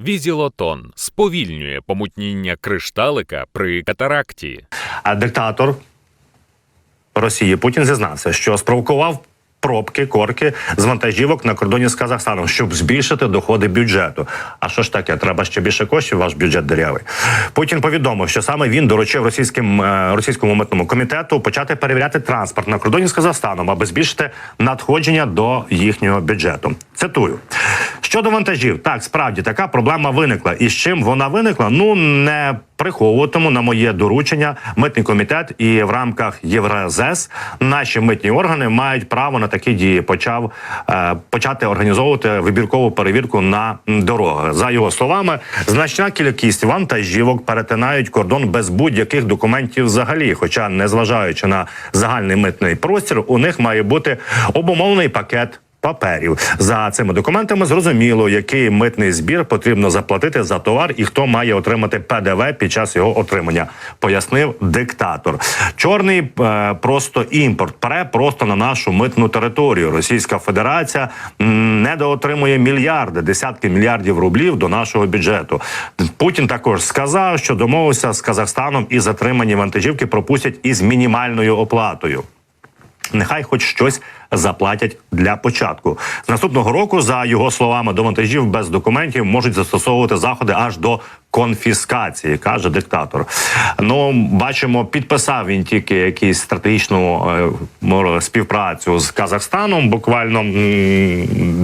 Візілотон сповільнює помутніння кришталика при катаракті. А диктатор Росії Путін зізнався, що спровокував пробки, корки з вантажівок на кордоні з Казахстаном, щоб збільшити доходи бюджету. А що ж таке? Треба ще більше коштів. Ваш бюджет дирявий. Путін повідомив, що саме він доручив російським е, російському митному комітету почати перевіряти транспорт на кордоні з Казахстаном, аби збільшити надходження до їхнього бюджету. Цитую. Щодо вантажів, так справді така проблема виникла. І з чим вона виникла? Ну не приховуватиму на моє доручення митний комітет і в рамках Євразес наші митні органи мають право на такі дії. Почав е, почати організовувати вибіркову перевірку на дорогах. За його словами, значна кількість вантажівок перетинають кордон без будь-яких документів взагалі. Хоча, незважаючи на загальний митний простір, у них має бути обумовлений пакет паперів. За цими документами зрозуміло, який митний збір потрібно заплатити за товар і хто має отримати ПДВ під час його отримання, пояснив диктатор. Чорний е, просто імпорт пере просто на нашу митну територію. Російська Федерація недоотримує мільярди, десятки мільярдів рублів до нашого бюджету. Путін також сказав, що домовився з Казахстаном і затримані вантажівки пропустять із мінімальною оплатою. Нехай хоч щось заплатять для початку. З наступного року, за його словами, до вантажів без документів можуть застосовувати заходи аж до конфіскації, каже диктатор. Ну бачимо, підписав він тільки якусь стратегічну е, співпрацю з Казахстаном буквально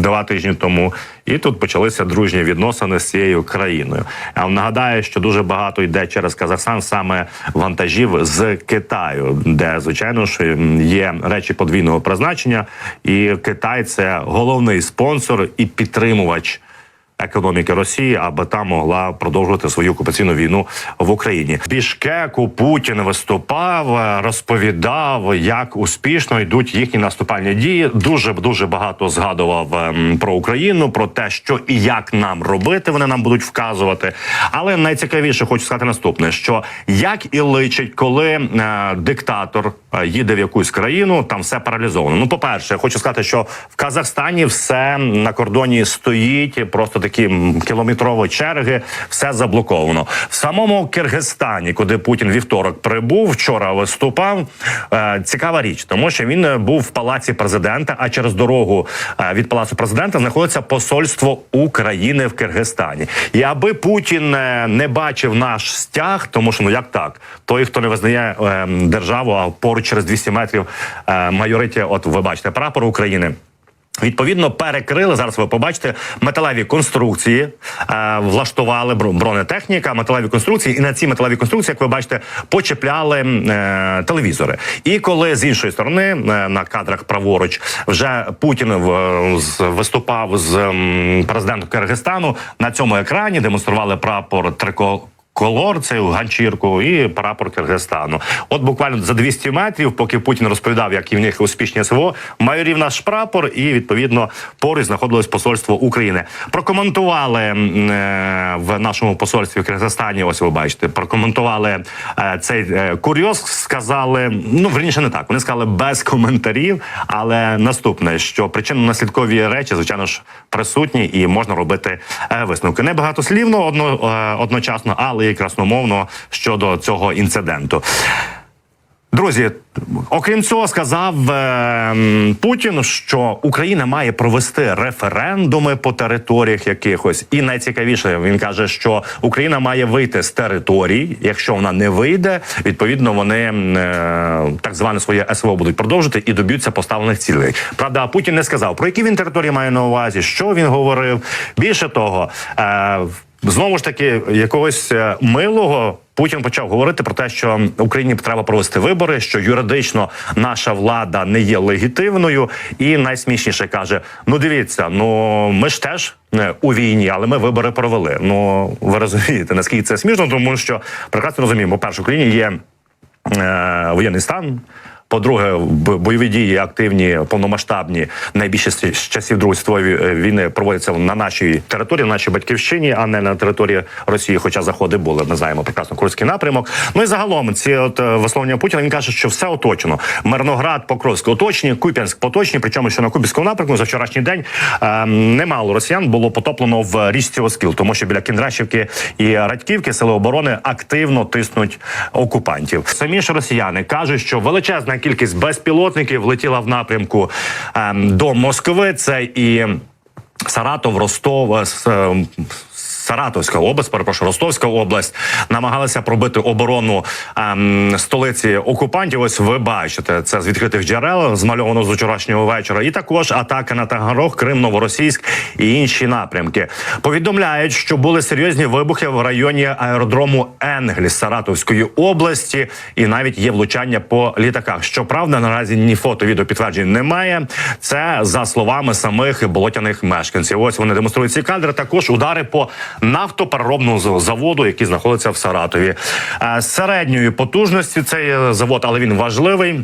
два тижні тому. І тут почалися дружні відносини з цією країною. Я вам нагадаю, що дуже багато йде через Казахстан саме вантажів з Китаю, де звичайно ж є речі подвійного призначення, і Китай це головний спонсор і підтримувач. Економіки Росії, аби та могла продовжувати свою окупаційну війну в Україні. Бішкеку Путін виступав, е, розповідав, як успішно йдуть їхні наступальні дії. Дуже дуже багато згадував ем, про Україну, про те, що і як нам робити. Вони нам будуть вказувати. Але найцікавіше хочу сказати наступне: що як і личить, коли е, диктатор е, їде в якусь країну, там все паралізовано. Ну, по перше, хочу сказати, що в Казахстані все на кордоні стоїть, просто такі м, кілометрові черги, все заблоковано. В самому Киргизстані, куди Путін вівторок прибув, вчора виступав. Е, цікава річ, тому що він е, був в палаці президента. А через дорогу е, від палацу президента знаходиться посольство України в Киргизстані. І аби Путін не бачив наш стяг, тому що ну як так, той, хто не визнає державу, а поруч через 200 метрів майориті, от ви бачите, прапор України. Відповідно, перекрили зараз. Ви побачите металеві конструкції, е, влаштували бро- бронетехніка, металеві конструкції, і на ці металеві конструкції, як ви бачите, почепляли е, телевізори. І коли з іншої сторони е, на кадрах праворуч вже Путін в, з, виступав з м, президентом Киргизстану на цьому екрані, демонстрували прапор трико. Колор, цю ганчірку і прапор Киргизстану. От буквально за 200 метрів, поки Путін розповідав, які в них успішні СВО, майорів наш прапор, і відповідно поруч знаходилось посольство України. Прокоментували е, в нашому посольстві в Киргизстані. Ось ви бачите, прокоментували е, цей е, курйоз. Сказали, ну верніше не так. Вони сказали без коментарів. Але наступне, що причинно-наслідкові речі, звичайно ж, присутні і можна робити е, висновки. Не багатослівно одно, е, одночасно, але і красномовно щодо цього інциденту. Друзі, окрім цього, сказав е, Путін, що Україна має провести референдуми по територіях якихось. І найцікавіше він каже, що Україна має вийти з територій. Якщо вона не вийде, відповідно вони е, так зване своє СВО будуть продовжити і доб'ються поставлених цілей. Правда, Путін не сказав про які він території має на увазі, що він говорив. Більше того, е, знову ж таки, якогось е, милого. Путін почав говорити про те, що Україні треба провести вибори, що юридично наша влада не є легітимною, і найсмішніше каже: ну дивіться, ну ми ж теж у війні, але ми вибори провели. Ну ви розумієте, наскільки це смішно, тому що прекрасно розуміємо, перше, в Україні є е, воєнний стан. По-друге, бойові дії активні, повномасштабні, найбільше з часів Другої світової е, війни проводяться на нашій території, на нашій батьківщині, а не на території Росії. Хоча заходи були, ми знаємо прекрасно Курський напрямок. Ну і загалом ці от е, висловлення Путіна він каже, що все оточено. Мирноград, Покровськ оточені, Куп'янськ поточні. Причому що на Куп'янському напрямку за вчорашній день е, немало росіян було потоплено в річці Оскіл, тому що біля Кіндрашівки і Радьківки сили оборони активно тиснуть окупантів. Самі ж росіяни кажуть, що величезна кількість безпілотників влетіла в напрямку ем, до Москви. Це і Саратов, Ростов, е, е, Саратовська область, перепрошую, Ростовська область намагалися пробити оборону ем, столиці окупантів. Ось ви бачите це з відкритих джерел, змальовано з вчорашнього вечора. І також атака на Таганрог, Крим, Новоросійськ і інші напрямки. Повідомляють, що були серйозні вибухи в районі аеродрому Енгліс Саратовської області, і навіть є влучання по літаках. Щоправда, наразі ні фото, відео підтверджень немає. Це за словами самих болотяних мешканців. Ось вони демонструють ці кадри. Також удари по нафтопереробному заводу, який знаходиться в Саратові. Е, Середньої потужності цей завод, але він важливий.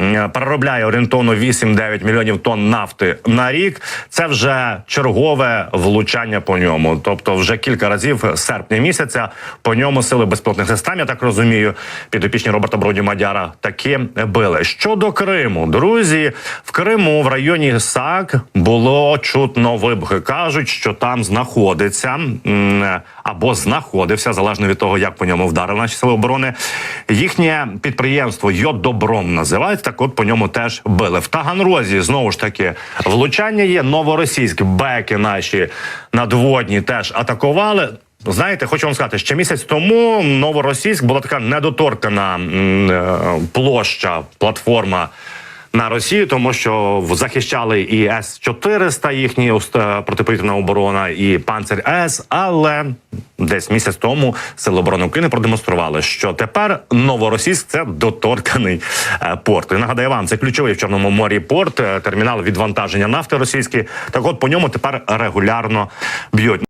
Е, Переробляє орієнтовно 8-9 мільйонів тонн нафти на рік. Це вже чергове влучання по ньому. Тобто, вже кілька разів серпня місяця по ньому сили безпілотних систем, я так розумію, підопічні Роберта Броді Мадяра таки били. Щодо Криму, друзі, в Криму в районі САК було чутно вибухи. кажуть, що там знаходиться або знаходився залежно від того, як по ньому вдарили наші сили оборони. Їхнє підприємство Йодобром називається. Так, от по ньому теж били в Таганрозі. Знову ж таки, влучання є. Новоросійськ беки наші надводні теж атакували. Знаєте, хочу вам сказати, ще місяць тому новоросійськ була така недоторкана е, площа, платформа на Росію, тому що захищали і С 400 їхні протиповітряна оборона, і Панцир С. Але десь місяць тому сили оборони України продемонстрували, що тепер новоросійськ це доторканий е, порт. І нагадаю вам, це ключовий в Чорному морі порт, е, термінал відвантаження нафти російський. Так, от по ньому тепер регулярно б'ють.